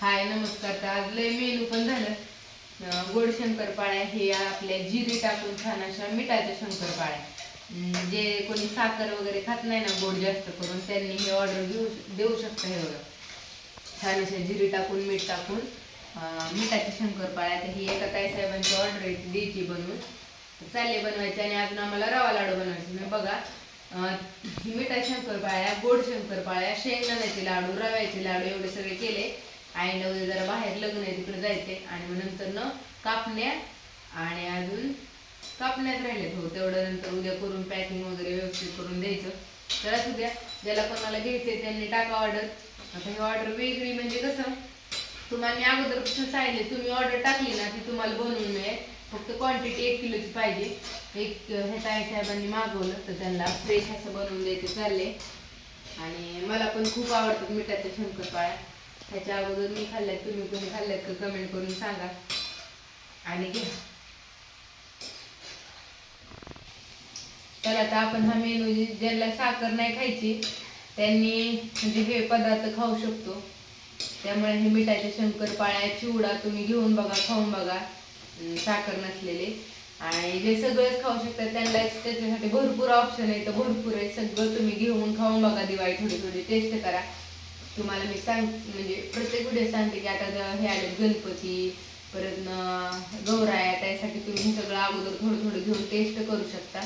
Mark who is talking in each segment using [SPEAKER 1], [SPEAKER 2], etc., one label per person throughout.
[SPEAKER 1] हाय नमस्कार. तर आज लय मेनू पण झालं. गोड शंकरपाळ्या हे आपल्या जिरी टाकून छान अशा मिठाच्या शंकरपाळ्या. जे कोणी साखर वगैरे खात नाही ना गोड जास्त करून त्यांनी हे ऑर्डर घेऊ देऊ शकता हे बघा. छान अशा जिरी टाकून मीठ टाकून अं, मिठाच्या शंकरपाळ्या. तर ही एका ताई साहेबांची ऑर्डर आहे द्यायची बनवून. चालले बनवायचे आणि अजून आम्हाला रवा लाडू बनवायचे. मी बघा अं, ही शंकरपाळ्या गोड शंकरपाळ्या शेंगदाण्याचे लाडू रव्याचे लाडू एवढे सगळे केले. आईला उद्या जरा बाहेर लग्न आहे तिकडे जायचे आणि मग नंतर न कापण्या आणि अजून कापण्यात राहिले हो तेवढं नंतर उद्या करून पॅकिंग वगैरे व्यवस्थित करून द्यायचं. तर असू द्या. ज्याला कोणाला घ्यायचे त्यांनी टाका ऑर्डर आता ही ऑर्डर वेगळी म्हणजे कसं तुम्हाला मी अगोदरपासून सांगितले तुम्ही ऑर्डर टाकली ना ती तुम्हाला बनवून मिळेल. फक्त क्वांटिटी एक किलोची पाहिजे. एक हे ताई साहेबांनी मागवलं तर त्यांना फ्रेश असं बनवून द्यायचं चालले आणि मला पण खूप आवडतात मिठाच्या शंकरपाळ्या. ह्याच्या अगोदर मी खाल्ल्यात तुम्ही कोणी खाल्ल्यात का कमेंट करून सांगा. आणि घ्या. तर आता आपण हा मेनू ज्यांना साखर नाही खायची त्यांनी म्हणजे हे पदार्थ खाऊ शकतो. त्यामुळे हे मिठाच्या शंकरपाळ्या चिवडा तुम्ही घेऊन बघा खाऊन बघा. साखर नसलेले. आणि जे सगळंच खाऊ शकतात त्यांना त्याच्यासाठी भरपूर ऑप्शन आहे. तर भरपूर आहे. सगळं तुम्ही घेऊन खाऊन बघा दिवाळी. थोडी थोडी टेस्ट करा. तुम्हाला मी सांग म्हणजे प्रत्येक व्हिडिओ सांगते की आता हे आले गणपती परत गौराया त्यासाठी तुम्ही हे सगळं अगोदर थोडं थोडं घेऊन टेस्ट करू शकता.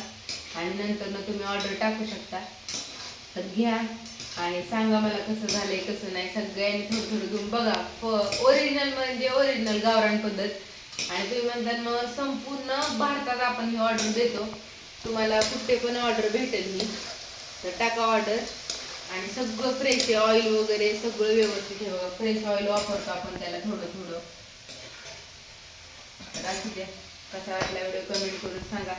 [SPEAKER 1] आणि नंतर ना तुम्ही ऑर्डर टाकू शकता. तर घ्या. आणि सांगा मला कसं झालंय कसं नाही. सगळ्यांनी थोडं थोडं घेऊन बघा. ओरिजिनल म्हणजे ओरिजिनल गावरान पद्धत. आणि तुम्ही म्हणतात मग संपूर्ण भारतात आपण ही ऑर्डर देतो. तुम्हाला कुठे पण ऑर्डर भेटेल मी. तर टाका ऑर्डर आणि सगळं फ्रेश आहे ऑइल वगैरे सगळं व्यवस्थित आहे बघा. फ्रेश ऑइल वापरतो आपण त्याला थोडं थोडं. तर असू द्या. कसा वाटला व्हिडिओ कमेंट करून सांगा.